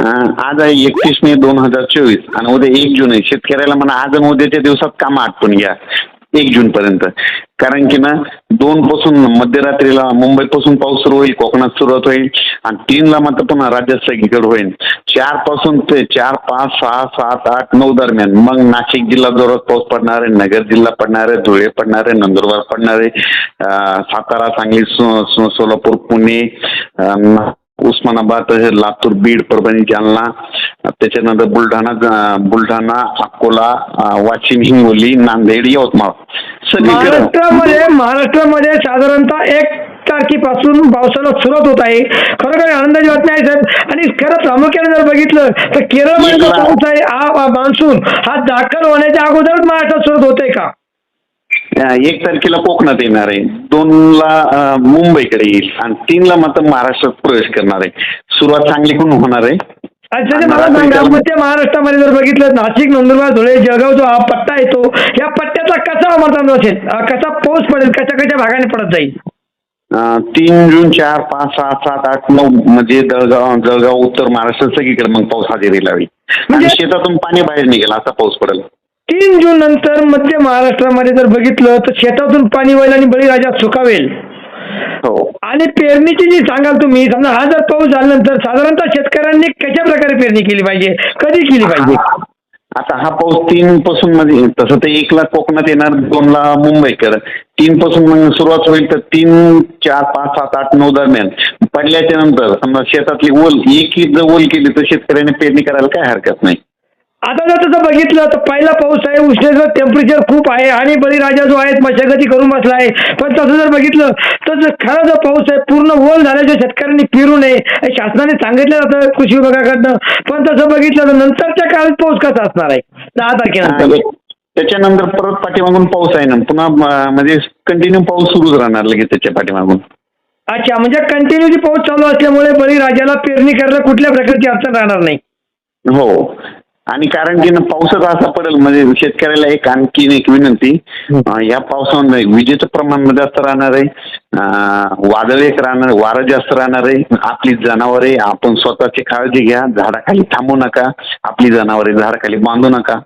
आज आहे एकतीस मे दोन हजार चोवीस. आणि उद्या एक जून आहे. शेतकऱ्याला म्हणा आज आणि उद्याच्या दिवसात काम आटपून घ्या. एक जून पर्यंत. कारण की ना दोन पासून मध्यरात्रीला मुंबईपासून पाऊस सुरू होईल कोकणात सुरुवात होईल आणि तीनला मात्र पुन्हा राज्यात सगळीकडे होईल. चारपासून ते चार पाच सहा सात आठ नऊ दरम्यान. मग नाशिक जिल्हा जोरात पाऊस पडणार आहे नगर जिल्हा पडणार आहे धुळे पडणार आहे नंदुरबार पडणार आहे. सातारा सांगली सोलापूर पुणे उस्मानाबाद तसेच लातूर बीड परभणी जालना त्याच्यानंतर बुलढाणा बुलढाणा अकोला वाशिम हिंगोली नांदेड यवतमाळ. महाराष्ट्रामध्ये महाराष्ट्रामध्ये साधारणतः एक तारखेपासून पावसाला सुरुवात होत आहे. खरोखर आनंदाची बातमी आहे साहेब. आणि खरं प्रामुख्याने जर बघितलं तर केरळमध्ये पाऊस आहे हा मान्सून हा दाखल होण्याच्या अगोदरच महाराष्ट्रात सुरुवात होत आहे का? एक तारखेला कोकणात येणार आहे. दोनला मुंबईकडे येईल. आणि तीनला मात्र महाराष्ट्रात प्रवेश करणार आहे. सुरुवात चांगली पण होणार आहे. त्याचे मला सांगा मध्य महाराष्ट्रामध्ये जर बघितलं नाशिक नंदुरबार धुळे जळगाव जो हा पट्टा येतो या पट्ट्याचा कसा हवामान असेल? कसा पाऊस पडेल? कशा कशा भागाने पडत जाईल? तीन जून चार पाच सहा सात आठ नऊ म्हणजे जळगाव जळगाव उत्तर महाराष्ट्र सगळीकडे मग पाऊस हजेरी लावी म्हणजे- शेतातून पाणी बाहेर निघेल असा पाऊस पडेल. तीन जून नंतर मध्य महाराष्ट्रामध्ये जर बघितलं तर शेतातून पाणी व्हायला आणि बळीराजा सुकावेल. हो. आणि पेरणीची जी सांगाल तुम्ही समजा हा जर पाऊस झाल्यानंतर साधारणतः शेतकऱ्यांनी कशा प्रकारे पेरणी केली पाहिजे? कधी केली पाहिजे? आता हा पाऊस तीन पासून म्हणजे तसं ते एकला कोकणात येणार दोनला मुंबईकर तीन पासून सुरुवात होईल तर तीन चार पाच सात आठ नऊ दरम्यान. पडल्याच्या नंतर समजा शेतातली ओल एक एक जर ओल केली तर शेतकऱ्याने पेरणी करायला काय हरकत नाही. आता जर तसं बघितलं तर पहिला पाऊस आहे उष्णतेचं टेम्परेचर खूप आहे आणि बळीराजा जो आहे मशागती करून बसला आहे. पण तसं जर बघितलं तर जर खरा जो पाऊस आहे पूर्ण ओल झाल्याच्या शेतकऱ्यांनी फिरू नये. हे शासनाने सांगितलं जातं कृषी विभागाकडनं. पण तसं बघितलं तर नंतरच्या काळात पाऊस कसा असणार आहे? दहा तारखेनंतर. त्याच्यानंतर परत पाठीमागून पाऊस आहे ना. पुन्हा म्हणजे कंटिन्यू पाऊस सुरूच राहणार लगेच त्याच्या पाठीमागून. अच्छा म्हणजे कंटिन्युटी पाऊस चालू असल्यामुळे बळीराजाला पेरणी करायला कुठल्या प्रकारची अडचण राहणार नाही? हो. आणि कारण की ना पावसाचा असा पडेल म्हणजे शेतकऱ्याला एक आणखी एक विनंती. या पावसामध्ये विजेचं प्रमाण जास्त राहणार आहे. वादळ एक राहणार वारं जास्त राहणार आहे. आपली जनावरे आपण स्वतःची काळजी घ्या. झाडाखाली थांबू नका. आपली जनावरे झाडाखाली बांधू नका.